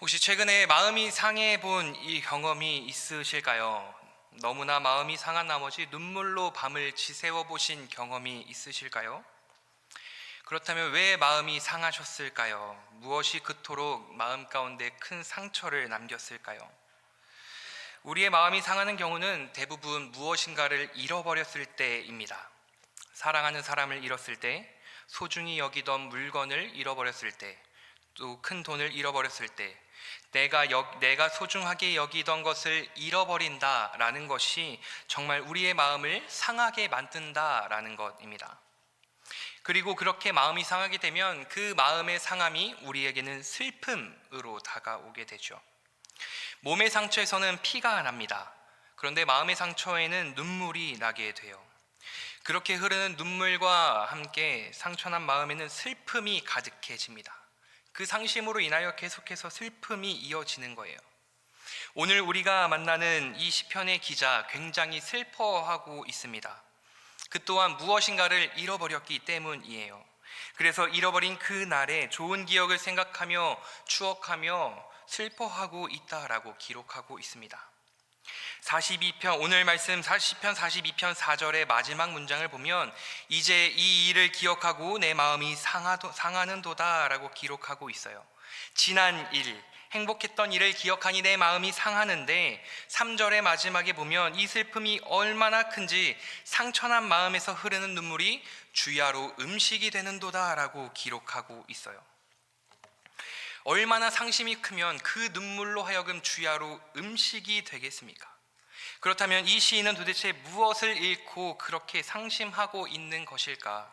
혹시 최근에 마음이 상해 본 이 경험이 있으실까요? 너무나 마음이 상한 나머지 눈물로 밤을 지새워 보신 경험이 있으실까요? 그렇다면 왜 마음이 상하셨을까요? 무엇이 그토록 마음 가운데 큰 상처를 남겼을까요? 우리의 마음이 상하는 경우는 대부분 무엇인가를 잃어버렸을 때입니다. 사랑하는 사람을 잃었을 때, 소중히 여기던 물건을 잃어버렸을 때, 또 큰 돈을 잃어버렸을 때, 내가 여, 내가 소중하게 여기던 것을 잃어버린다라는 것이 정말 우리의 마음을 상하게 만든다라는 것입니다. 그리고 그렇게 마음이 상하게 되면 그 마음의 상함이 우리에게는 슬픔으로 다가오게 되죠. 몸의 상처에서는 피가 납니다. 그런데 마음의 상처에는 눈물이 나게 돼요. 그렇게 흐르는 눈물과 함께 상처난 마음에는 슬픔이 가득해집니다. 그 상심으로 인하여 계속해서 슬픔이 이어지는 거예요. 오늘 우리가 만나는 이 시편의 기자 굉장히 슬퍼하고 있습니다. 그 또한 무엇인가를 잃어버렸기 때문이에요. 그래서 잃어버린 그 날에 좋은 기억을 생각하며 추억하며 슬퍼하고 있다라고 기록하고 있습니다. 42편 오늘 말씀 40편 42편 4절의 마지막 문장을 보면 이제 이 일을 기억하고 내 마음이 상하도, 상하는도다라고 기록하고 있어요. 지난 일 행복했던 일을 기억하니 내 마음이 상하는데 3절의 마지막에 보면 이 슬픔이 얼마나 큰지 상처난 마음에서 흐르는 눈물이 주야로 음식이 되는도다라고 기록하고 있어요. 얼마나 상심이 크면 그 눈물로 하여금 주야로 음식이 되겠습니까? 그렇다면 이 시인은 도대체 무엇을 잃고 그렇게 상심하고 있는 것일까?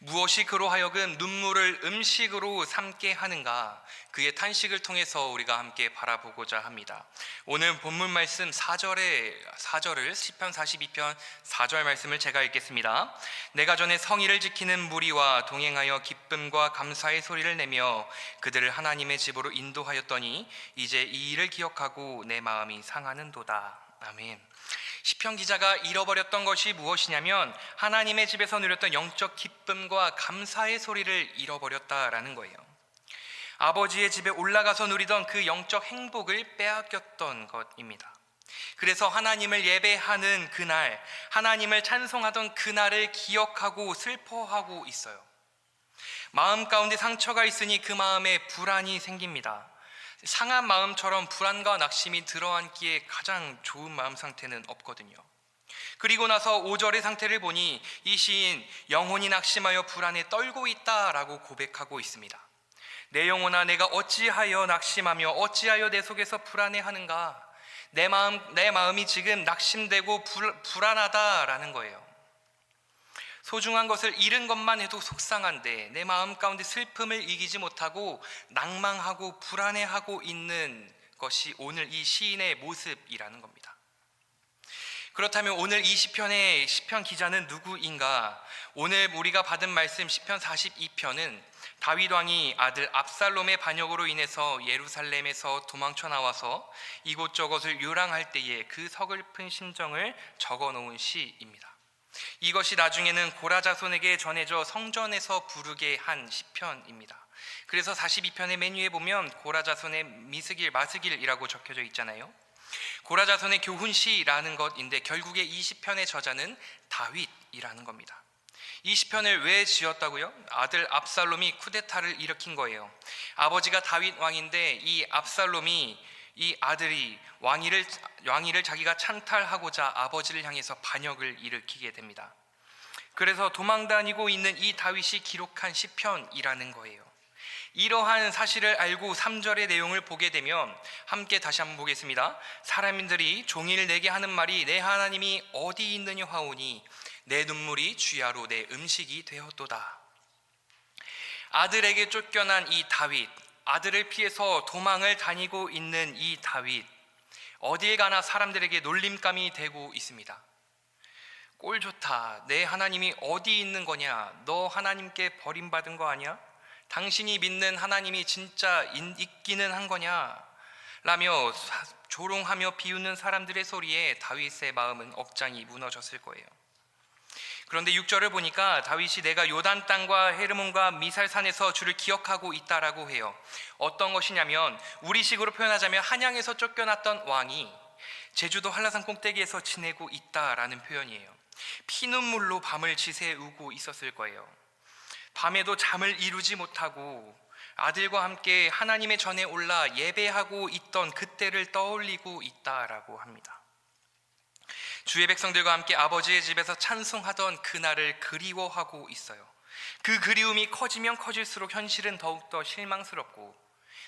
무엇이 그로 하여금 눈물을 음식으로 삼게 하는가? 그의 탄식을 통해서 우리가 함께 바라보고자 합니다. 오늘 본문 말씀 4절의 4절을 10편 42편 4절 말씀을 제가 읽겠습니다. 내가 전에 성의를 지키는 무리와 동행하여 기쁨과 감사의 소리를 내며 그들을 하나님의 집으로 인도하였더니 이제 이 일을 기억하고 내 마음이 상하는도다. 아멘. 시편 기자가 잃어버렸던 것이 무엇이냐면 하나님의 집에서 누렸던 영적 기쁨과 감사의 소리를 잃어버렸다라는 거예요. 아버지의 집에 올라가서 누리던 그 영적 행복을 빼앗겼던 것입니다. 그래서 하나님을 예배하는 그날, 하나님을 찬송하던 그날을 기억하고 슬퍼하고 있어요. 마음 가운데 상처가 있으니 그 마음에 불안이 생깁니다. 상한 마음처럼 불안과 낙심이 들어앉기에 가장 좋은 마음 상태는 없거든요. 그리고 나서 5절의 상태를 보니 이 시인 영혼이 낙심하여 불안에 떨고 있다라고 고백하고 있습니다. 내 영혼아 내가 어찌하여 낙심하며 어찌하여 내 속에서 불안해 하는가? 내 마음 내 마음이 지금 낙심되고 불, 불안하다라는 거예요. 소중한 것을 잃은 것만 해도 속상한데 내 마음 가운데 슬픔을 이기지 못하고 낭망하고 불안해하고 있는 것이 오늘 이 시인의 모습이라는 겁니다. 그렇다면 오늘 이 시편의 시편 기자는 누구인가? 오늘 우리가 받은 말씀 시편 42편은 다윗 왕이 아들 압살롬의 반역으로 인해서 예루살렘에서 도망쳐 나와서 이곳저곳을 유랑할 때에 그 서글픈 심정을 적어 놓은 시입니다. 이것이 나중에는 고라 자손에게 전해져 성전에서 부르게 한 시편입니다. 그래서 42편의 메뉴에 보면 고라 자손의 미스길 마스길이라고 적혀져 있잖아요. 고라 자손의 교훈시라는 것인데 결국에 이 시편의 저자는 다윗이라는 겁니다. 이 시편을 왜 지었다고요? 아들 압살롬이 쿠데타를 일으킨 거예요. 아버지가 다윗 왕인데 이 압살롬이 이 아들이 왕위를 왕위를 자기가 찬탈하고자 아버지를 향해서 반역을 일으키게 됩니다. 그래서 도망 다니고 있는 이 다윗이 기록한 시편이라는 거예요. 이러한 사실을 알고 3절의 내용을 보게 되면 함께 다시 한번 보겠습니다. 사람들이 종일 내게 하는 말이 내 하나님이 어디 있느냐 하오니 내 눈물이 주야로 내 음식이 되었도다. 아들에게 쫓겨난 이 다윗, 아들을 피해서 도망을 다니고 있는 이 다윗, 어딜 가나 사람들에게 놀림감이 되고 있습니다. 꼴 좋다. 내 하나님이 어디 있는 거냐? 너 하나님께 버림받은 거 아니야? 당신이 믿는 하나님이 진짜 있기는 한 거냐? 라며 조롱하며 비웃는 사람들의 소리에 다윗의 마음은 억장이 무너졌을 거예요. 그런데 6절을 보니까 다윗이 내가 요단 땅과 헤르몬과 미살 산에서 주를 기억하고 있다라고 해요. 어떤 것이냐면 우리식으로 표현하자면 한양에서 쫓겨났던 왕이 제주도 한라산 꼭대기에서 지내고 있다라는 표현이에요. 피눈물로 밤을 지새우고 있었을 거예요. 밤에도 잠을 이루지 못하고 아들과 함께 하나님의 전에 올라 예배하고 있던 그때를 떠올리고 있다라고 합니다. 주의 백성들과 함께 아버지의 집에서 찬송하던 그날을 그리워하고 있어요. 그 그리움이 커지면 커질수록 현실은 더욱더 실망스럽고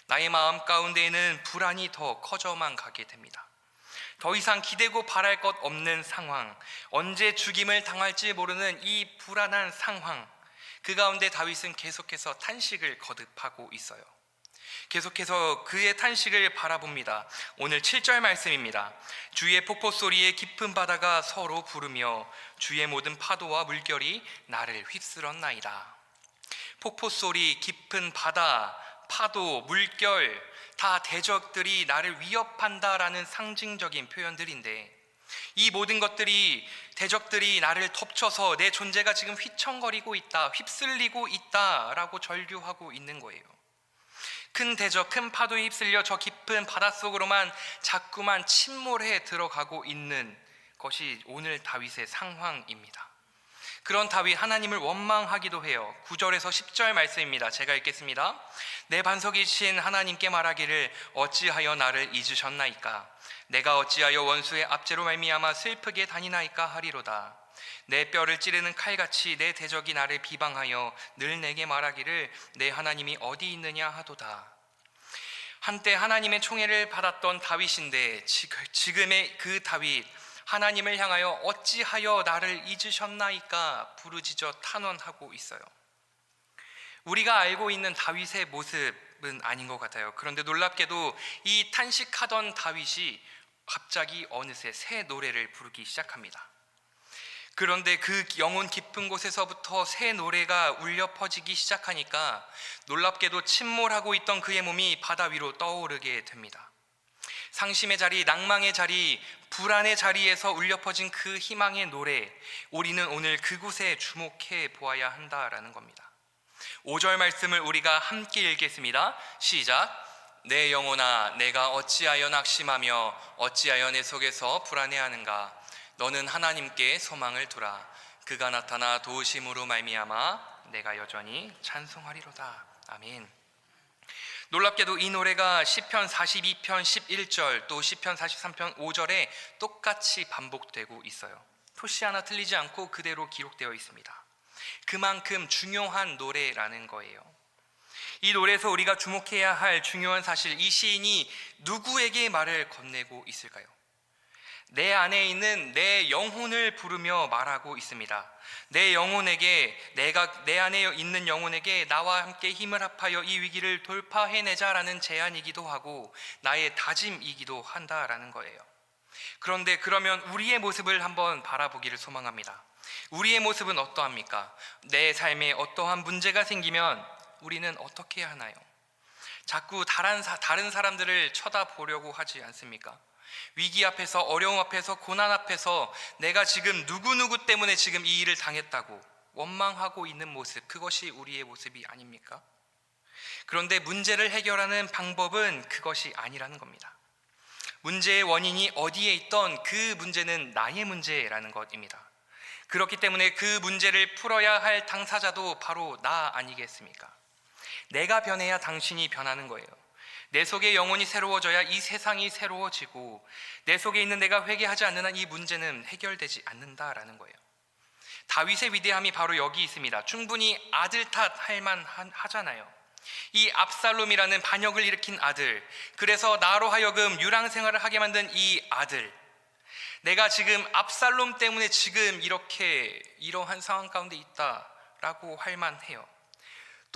나의 마음 가운데에는 불안이 더 커져만 가게 됩니다. 더 이상 기대고 바랄 것 없는 상황, 언제 죽임을 당할지 모르는 이 불안한 상황, 그 가운데 다윗은 계속해서 탄식을 거듭하고 있어요. 계속해서 그의 탄식을 바라봅니다. 오늘 7절 말씀입니다. 주의 폭포 소리에 깊은 바다가 서로 부르며 주의 모든 파도와 물결이 나를 휩쓸었나이다. 폭포 소리, 깊은 바다, 파도, 물결 다 대적들이 나를 위협한다라는 상징적인 표현들인데 이 모든 것들이 대적들이 나를 덮쳐서 내 존재가 지금 휘청거리고 있다, 휩쓸리고 있다라고 절규하고 있는 거예요. 큰 대적, 큰 파도에 휩쓸려 저 깊은 바닷속으로만 자꾸만 침몰해 들어가고 있는 것이 오늘 다윗의 상황입니다. 그런 다윗 하나님을 원망하기도 해요. 9절에서 10절 말씀입니다. 제가 읽겠습니다. 내 반석이신 하나님께 말하기를 어찌하여 나를 잊으셨나이까? 내가 어찌하여 원수의 압제로 말미암아 슬프게 다니나이까 하리로다. 내 뼈를 찌르는 칼같이 내 대적이 나를 비방하여 늘 내게 말하기를 내 하나님이 어디 있느냐 하도다. 한때 하나님의 총애를 받았던 다윗인데 지금의 그 다윗 하나님을 향하여 어찌하여 나를 잊으셨나이까 부르짖어 탄원하고 있어요. 우리가 알고 있는 다윗의 모습은 아닌 것 같아요. 그런데 놀랍게도 이 탄식하던 다윗이 갑자기 어느새 새 노래를 부르기 시작합니다. 그런데 그 영혼 깊은 곳에서부터 새 노래가 울려 퍼지기 시작하니까 놀랍게도 침몰하고 있던 그의 몸이 바다 위로 떠오르게 됩니다. 상심의 자리, 낭망의 자리, 불안의 자리에서 울려 퍼진 그 희망의 노래, 우리는 오늘 그곳에 주목해 보아야 한다라는 겁니다. 5절 말씀을 우리가 함께 읽겠습니다. 시작. 내 영혼아, 내가 어찌하여 낙심하며 어찌하여 내 속에서 불안해하는가? 너는 하나님께 소망을 두라. 그가 나타나 도우심으로 말미암아 내가 여전히 찬송하리로다. 아멘. 놀랍게도 이 노래가 시편 42편 11절 또 시편 43편 5절에 똑같이 반복되고 있어요. 토시 하나 틀리지 않고 그대로 기록되어 있습니다. 그만큼 중요한 노래라는 거예요. 이 노래에서 우리가 주목해야 할 중요한 사실, 이 시인이 누구에게 말을 건네고 있을까요? 내 안에 있는 내 영혼을 부르며 말하고 있습니다. 내 영혼에게 내가 내 안에 있는 영혼에게 나와 함께 힘을 합하여 이 위기를 돌파해내자라는 제안이기도 하고 나의 다짐이기도 한다라는 거예요. 그런데 그러면 우리의 모습을 한번 바라보기를 소망합니다. 우리의 모습은 어떠합니까? 내 삶에 어떠한 문제가 생기면 우리는 어떻게 하나요? 자꾸 다른, 다른 사람들을 쳐다보려고 하지 않습니까? 위기 앞에서 어려움 앞에서 고난 앞에서 내가 지금 누구누구 때문에 지금 이 일을 당했다고 원망하고 있는 모습 그것이 우리의 모습이 아닙니까? 그런데 문제를 해결하는 방법은 그것이 아니라는 겁니다. 문제의 원인이 어디에 있던 그 문제는 나의 문제라는 것입니다. 그렇기 때문에 그 문제를 풀어야 할 당사자도 바로 나 아니겠습니까? 내가 변해야 당신이 변하는 거예요. 내 속의 영혼이 새로워져야 이 세상이 새로워지고 내 속에 있는 내가 회개하지 않는 한 이 문제는 해결되지 않는다라는 거예요. 다윗의 위대함이 바로 여기 있습니다. 충분히 아들 탓 할 만 하잖아요. 이 압살롬이라는 반역을 일으킨 아들, 그래서 나로 하여금 유랑 생활을 하게 만든 이 아들, 내가 지금 압살롬 때문에 지금 이렇게 이러한 상황 가운데 있다라고 할 만해요.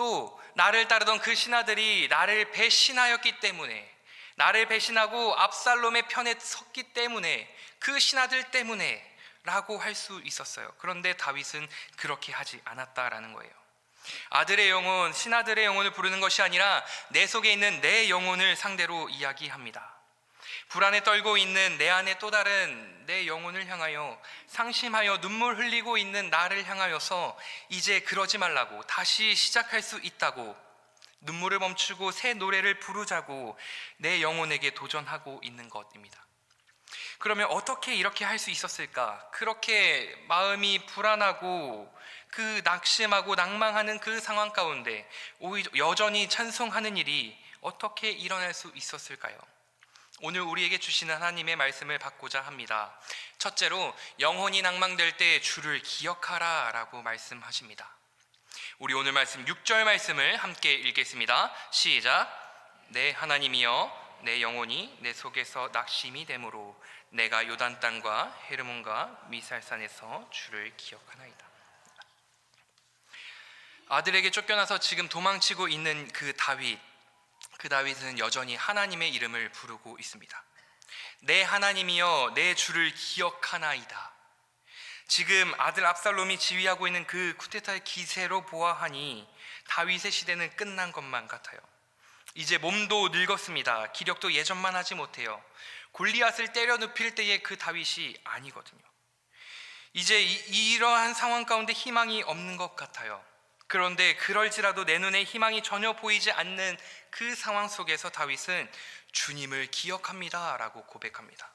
또 나를 따르던 그 신하들이 나를 배신하였기 때문에 나를 배신하고 압살롬의 편에 섰기 때문에 그 신하들 때문에 라고 할 수 있었어요. 그런데 다윗은 그렇게 하지 않았다라는 거예요. 아들의 영혼, 신하들의 영혼을 부르는 것이 아니라 내 속에 있는 내 영혼을 상대로 이야기합니다. 불안에 떨고 있는 내 안에 또 다른 내 영혼을 향하여 상심하여 눈물 흘리고 있는 나를 향하여서 이제 그러지 말라고 다시 시작할 수 있다고 눈물을 멈추고 새 노래를 부르자고 내 영혼에게 도전하고 있는 것입니다. 그러면 어떻게 이렇게 할 수 있었을까? 그렇게 마음이 불안하고 그 낙심하고 낭망하는 그 상황 가운데 여전히 찬송하는 일이 어떻게 일어날 수 있었을까요? 오늘 우리에게 주시는 하나님의 말씀을 받고자 합니다. 첫째로 영혼이 낭망될 때 주를 기억하라라고 말씀하십니다. 우리 오늘 말씀 6절 말씀을 함께 읽겠습니다. 시작. 내 하나님이여 내 영혼이 내 속에서 낙심이 되므로 내가 요단 땅과 헤르몬과 미살산에서 주를 기억하나이다. 아들에게 쫓겨나서 지금 도망치고 있는 그 다윗 그 다윗은 여전히 하나님의 이름을 부르고 있습니다. 내 하나님이여 내 주를 기억하나이다. 지금 아들 압살롬이 지휘하고 있는 그 쿠데타의 기세로 보아하니 다윗의 시대는 끝난 것만 같아요. 이제 몸도 늙었습니다. 기력도 예전만 하지 못해요. 골리앗을 때려 눕힐 때의 그 다윗이 아니거든요. 이제 이, 이러한 상황 가운데 희망이 없는 것 같아요. 그런데 그럴지라도 내 눈에 희망이 전혀 보이지 않는 그 상황 속에서 다윗은 주님을 기억합니다라고 고백합니다.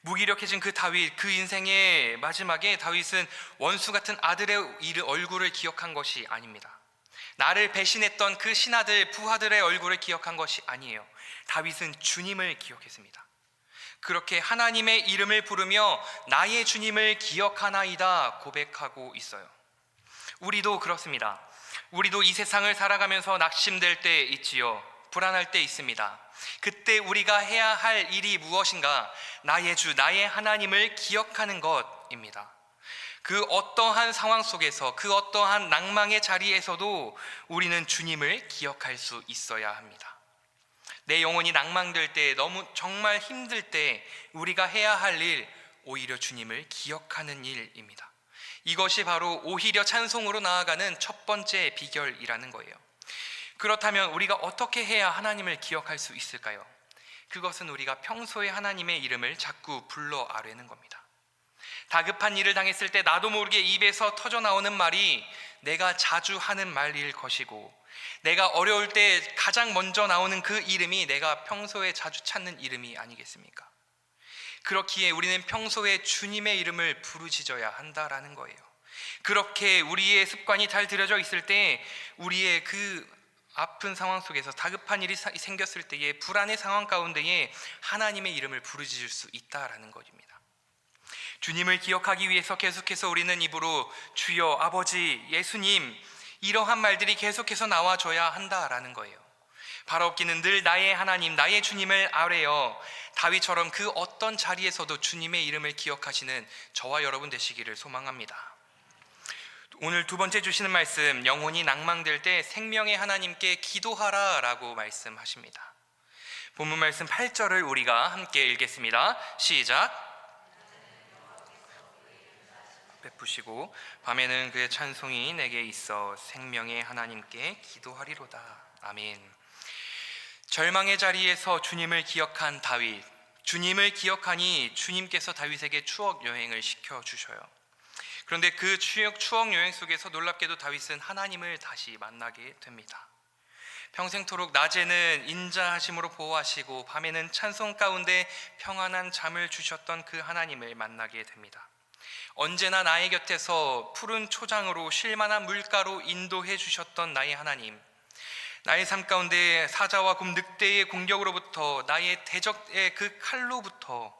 무기력해진 그 다윗, 그 인생의 마지막에 다윗은 원수 같은 아들의 일- 얼굴을 기억한 것이 아닙니다. 나를 배신했던 그 신하들, 부하들의 얼굴을 기억한 것이 아니에요. 다윗은 주님을 기억했습니다. 그렇게 하나님의 이름을 부르며 나의 주님을 기억하나이다 고백하고 있어요. 우리도 그렇습니다. 우리도 이 세상을 살아가면서 낙심될 때 있지요. 불안할 때 있습니다. 그때 우리가 해야 할 일이 무엇인가? 나의 주, 나의 하나님을 기억하는 것입니다. 그 어떠한 상황 속에서, 그 어떠한 낭망의 자리에서도 우리는 주님을 기억할 수 있어야 합니다. 내 영혼이 낭망될 때, 너무 정말 힘들 때 우리가 해야 할 일, 오히려 주님을 기억하는 일입니다. 이것이 바로 오히려 찬송으로 나아가는 첫 번째 비결이라는 거예요. 그렇다면 우리가 어떻게 해야 하나님을 기억할 수 있을까요? 그것은 우리가 평소에 하나님의 이름을 자꾸 불러 아뢰는 겁니다. 다급한 일을 당했을 때 나도 모르게 입에서 터져 나오는 말이 내가 자주 하는 말일 것이고 내가 어려울 때 가장 먼저 나오는 그 이름이 내가 평소에 자주 찾는 이름이 아니겠습니까? 그렇기에 우리는 평소에 주님의 이름을 부르짖어야 한다라는 거예요. 그렇게 우리의 습관이 잘 들여져 있을 때 우리의 그 아픈 상황 속에서 다급한 일이 사- 생겼을 때의 불안의 상황 가운데에 하나님의 이름을 부르짖을 수 있다라는 것입니다. 주님을 기억하기 위해서 계속해서 우리는 입으로 주여 아버지 예수님 이러한 말들이 계속해서 나와줘야 한다라는 거예요. 바로 없기는 늘 나의 하나님, 나의 주님을 아뢰어 다윗처럼 그 어떤 자리에서도 주님의 이름을 기억하시는 저와 여러분 되시기를 소망합니다. 오늘 두 번째 주시는 말씀, 영혼이 낭망될 때 생명의 하나님께 기도하라 라고 말씀하십니다. 본문 말씀 8절을 우리가 함께 읽겠습니다. 시작. 베푸시고 밤에는 그의 찬송이 내게 있어 생명의 하나님께 기도하리로다. 아멘. 절망의 자리에서 주님을 기억한 다윗. 주님을 기억하니 주님께서 다윗에게 추억 여행을 시켜 주셔요. 그런데 그 추억 추억 여행 속에서 놀랍게도 다윗은 하나님을 다시 만나게 됩니다. 평생토록 낮에는 인자하심으로 보호하시고 밤에는 찬송 가운데 평안한 잠을 주셨던 그 하나님을 만나게 됩니다. 언제나 나의 곁에서 푸른 초장으로 쉴만한 물가로 인도해 주셨던 나의 하나님. 나의 삶 가운데 사자와 곰 늑대의 공격으로부터 나의 대적의 그 칼로부터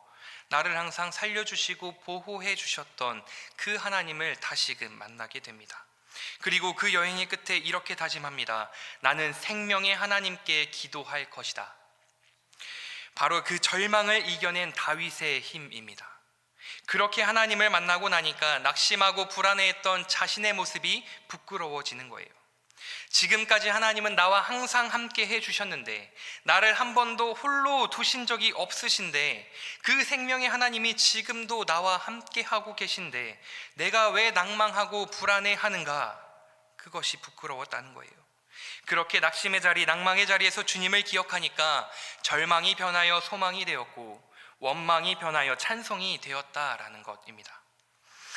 나를 항상 살려주시고 보호해 주셨던 그 하나님을 다시금 만나게 됩니다. 그리고 그 여행의 끝에 이렇게 다짐합니다. 나는 생명의 하나님께 기도할 것이다. 바로 그 절망을 이겨낸 다윗의 힘입니다. 그렇게 하나님을 만나고 나니까 낙심하고 불안해했던 자신의 모습이 부끄러워지는 거예요. 지금까지 하나님은 나와 항상 함께 해 주셨는데 나를 한 번도 홀로 두신 적이 없으신데 그 생명의 하나님이 지금도 나와 함께 하고 계신데 내가 왜 낭망하고 불안해 하는가? 그것이 부끄러웠다는 거예요. 그렇게 낙심의 자리, 낭망의 자리에서 주님을 기억하니까 절망이 변하여 소망이 되었고 원망이 변하여 찬송이 되었다라는 것입니다.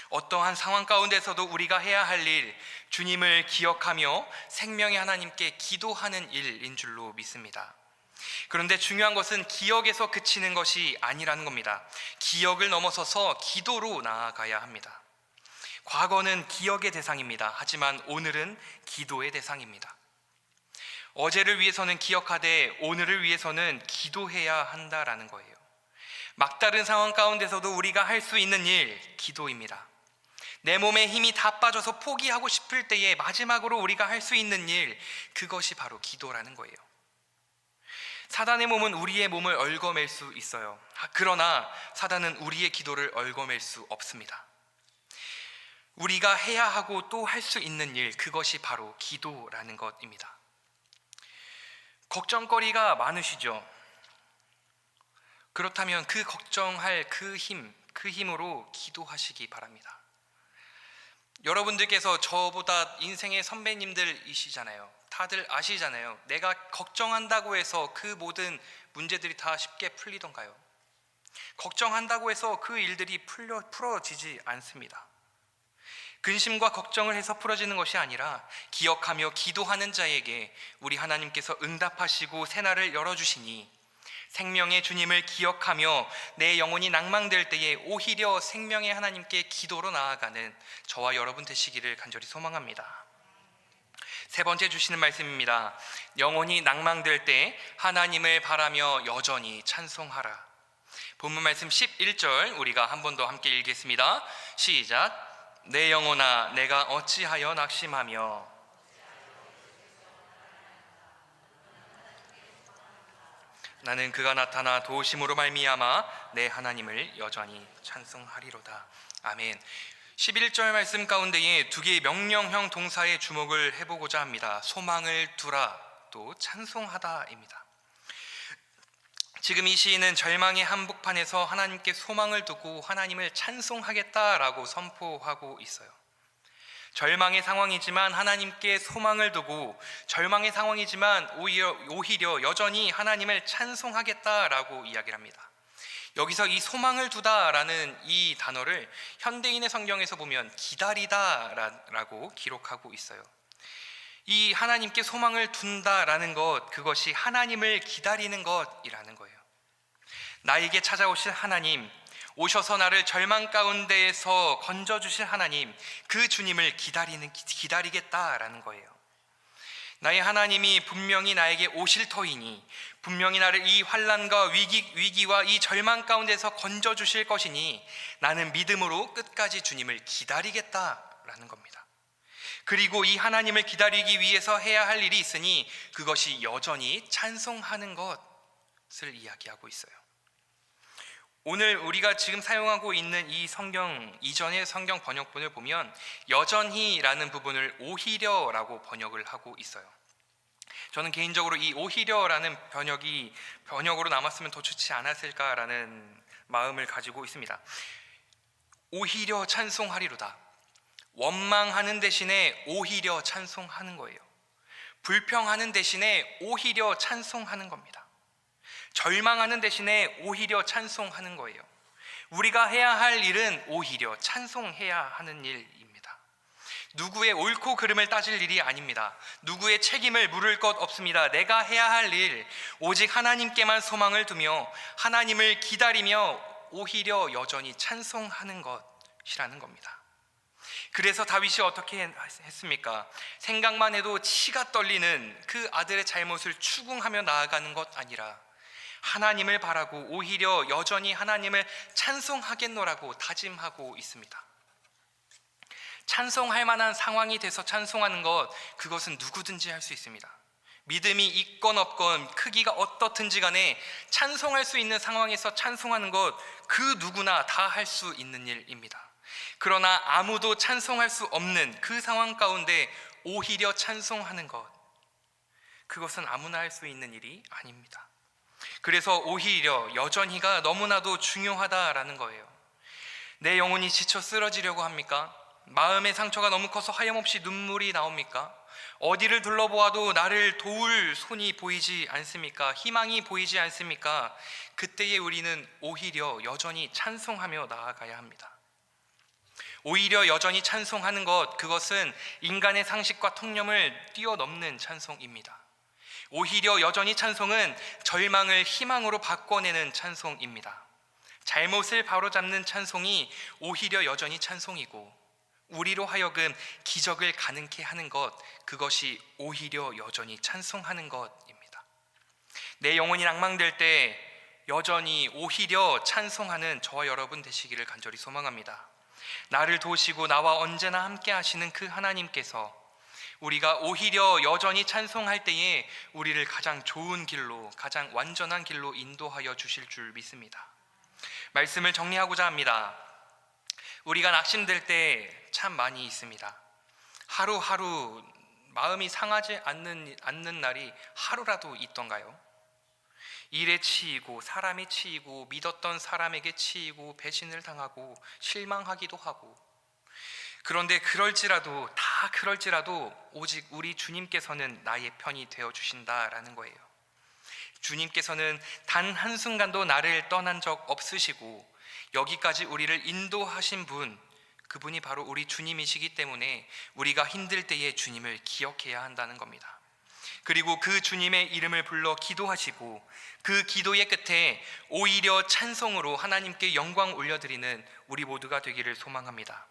어떠한 상황 가운데서도 우리가 해야 할 일, 주님을 기억하며 생명의 하나님께 기도하는 일인 줄로 믿습니다. 그런데 중요한 것은 기억에서 그치는 것이 아니라는 겁니다. 기억을 넘어서서 기도로 나아가야 합니다. 과거는 기억의 대상입니다. 하지만 오늘은 기도의 대상입니다. 어제를 위해서는 기억하되 오늘을 위해서는 기도해야 한다라는 거예요. 막다른 상황 가운데서도 우리가 할 수 있는 일, 기도입니다. 내 몸에 힘이 다 빠져서 포기하고 싶을 때에 마지막으로 우리가 할 수 있는 일, 그것이 바로 기도라는 거예요. 사단의 몸은 우리의 몸을 얽어맬 수 있어요. 그러나 사단은 우리의 기도를 얽어맬 수 없습니다. 우리가 해야 하고 또 할 수 있는 일, 그것이 바로 기도라는 것입니다. 걱정거리가 많으시죠? 그렇다면 그 걱정할 그 힘, 그 힘으로 기도하시기 바랍니다. 여러분들께서 저보다 인생의 선배님들이시잖아요. 다들 아시잖아요. 내가 걱정한다고 해서 그 모든 문제들이 다 쉽게 풀리던가요? 걱정한다고 해서 그 일들이 풀려, 풀어지지 않습니다. 근심과 걱정을 해서 풀어지는 것이 아니라 기억하며 기도하는 자에게 우리 하나님께서 응답하시고 새날을 열어주시니 생명의 주님을 기억하며 내 영혼이 낭망될 때에 오히려 생명의 하나님께 기도로 나아가는 저와 여러분 되시기를 간절히 소망합니다. 세 번째 주시는 말씀입니다. 영혼이 낭망될 때 하나님을 바라며 여전히 찬송하라. 본문 말씀 11절 우리가 한 번 더 함께 읽겠습니다. 시작. 내 영혼아 내가 어찌하여 낙심하며 나는 그가 나타나 도우심으로 말미암아 내 하나님을 여전히 찬송하리로다. 아멘. 11절 말씀 가운데에 두 개의 명령형 동사의 주목을 해보고자 합니다. 소망을 두라 또 찬송하다입니다. 지금 이 시인은 절망의 한복판에서 하나님께 소망을 두고 하나님을 찬송하겠다라고 선포하고 있어요. 절망의 상황이지만 하나님께 소망을 두고 절망의 상황이지만 오히려, 오히려 여전히 하나님을 찬송하겠다라고 이야기를 합니다. 여기서 이 소망을 두다라는 이 단어를 현대인의 성경에서 보면 기다리다라고 기록하고 있어요. 이 하나님께 소망을 둔다라는 것, 그것이 하나님을 기다리는 것이라는 거예요. 나에게 찾아오실 하나님, 오셔서 나를 절망 가운데에서 건져 주실 하나님, 그 주님을 기다리는 기다리겠다라는 거예요. 나의 하나님이 분명히 나에게 오실 터이니 분명히 나를 이 환란과 위기 위기와 이 절망 가운데서 건져 주실 것이니 나는 믿음으로 끝까지 주님을 기다리겠다라는 겁니다. 그리고 이 하나님을 기다리기 위해서 해야 할 일이 있으니 그것이 여전히 찬송하는 것을 이야기하고 있어요. 오늘 우리가 지금 사용하고 있는 이 성경 이전의 성경 번역본을 보면 여전히라는 부분을 오히려라고 번역을 하고 있어요. 저는 개인적으로 이 오히려라는 번역이 번역으로 남았으면 더 좋지 않았을까라는 마음을 가지고 있습니다. 오히려 찬송하리로다. 원망하는 대신에 오히려 찬송하는 거예요. 불평하는 대신에 오히려 찬송하는 겁니다. 절망하는 대신에 오히려 찬송하는 거예요. 우리가 해야 할 일은 오히려 찬송해야 하는 일입니다. 누구의 옳고 그름을 따질 일이 아닙니다. 누구의 책임을 물을 것 없습니다. 내가 해야 할 일, 오직 하나님께만 소망을 두며 하나님을 기다리며 오히려 여전히 찬송하는 것이라는 겁니다. 그래서 다윗이 어떻게 했습니까? 생각만 해도 치가 떨리는 그 아들의 잘못을 추궁하며 나아가는 것 아니라 하나님을 바라고 오히려 여전히 하나님을 찬송하겠노라고 다짐하고 있습니다. 찬송할 만한 상황이 돼서 찬송하는 것, 그것은 누구든지 할 수 있습니다. 믿음이 있건 없건 크기가 어떻든지 간에 찬송할 수 있는 상황에서 찬송하는 것, 그 누구나 다 할 수 있는 일입니다. 그러나 아무도 찬송할 수 없는 그 상황 가운데 오히려 찬송하는 것, 그것은 아무나 할 수 있는 일이 아닙니다. 그래서 오히려 여전히가 너무나도 중요하다라는 거예요. 내 영혼이 지쳐 쓰러지려고 합니까? 마음의 상처가 너무 커서 하염없이 눈물이 나옵니까? 어디를 둘러보아도 나를 도울 손이 보이지 않습니까? 희망이 보이지 않습니까? 그때에 우리는 오히려 여전히 찬송하며 나아가야 합니다. 오히려 여전히 찬송하는 것, 그것은 인간의 상식과 통념을 뛰어넘는 찬송입니다. 오히려 여전히 찬송은 절망을 희망으로 바꿔내는 찬송입니다. 잘못을 바로잡는 찬송이 오히려 여전히 찬송이고, 우리로 하여금 기적을 가능케 하는 것, 그것이 오히려 여전히 찬송하는 것입니다. 내 영혼이 낭망될 때 여전히 오히려 찬송하는 저와 여러분 되시기를 간절히 소망합니다. 나를 도우시고 나와 언제나 함께 하시는 그 하나님께서 우리가 오히려 여전히 찬송할 때에 우리를 가장 좋은 길로, 가장 완전한 길로 인도하여 주실 줄 믿습니다. 말씀을 정리하고자 합니다. 우리가 낙심될 때 참 많이 있습니다. 하루하루 마음이 상하지 않는, 않는 날이 하루라도 있던가요? 일에 치이고 사람에 치이고 믿었던 사람에게 치이고 배신을 당하고 실망하기도 하고 그런데 그럴지라도 다 그럴지라도 오직 우리 주님께서는 나의 편이 되어 주신다라는 거예요. 주님께서는 단 한순간도 나를 떠난 적 없으시고 여기까지 우리를 인도하신 분 그분이 바로 우리 주님이시기 때문에 우리가 힘들 때에 주님을 기억해야 한다는 겁니다. 그리고 그 주님의 이름을 불러 기도하시고 그 기도의 끝에 오히려 찬송으로 하나님께 영광 올려드리는 우리 모두가 되기를 소망합니다.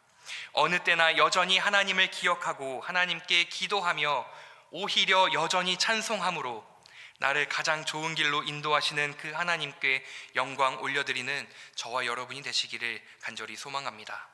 어느 때나 여전히 하나님을 기억하고 하나님께 기도하며 오히려 여전히 찬송함으로 나를 가장 좋은 길로 인도하시는 그 하나님께 영광 올려드리는 저와 여러분이 되시기를 간절히 소망합니다.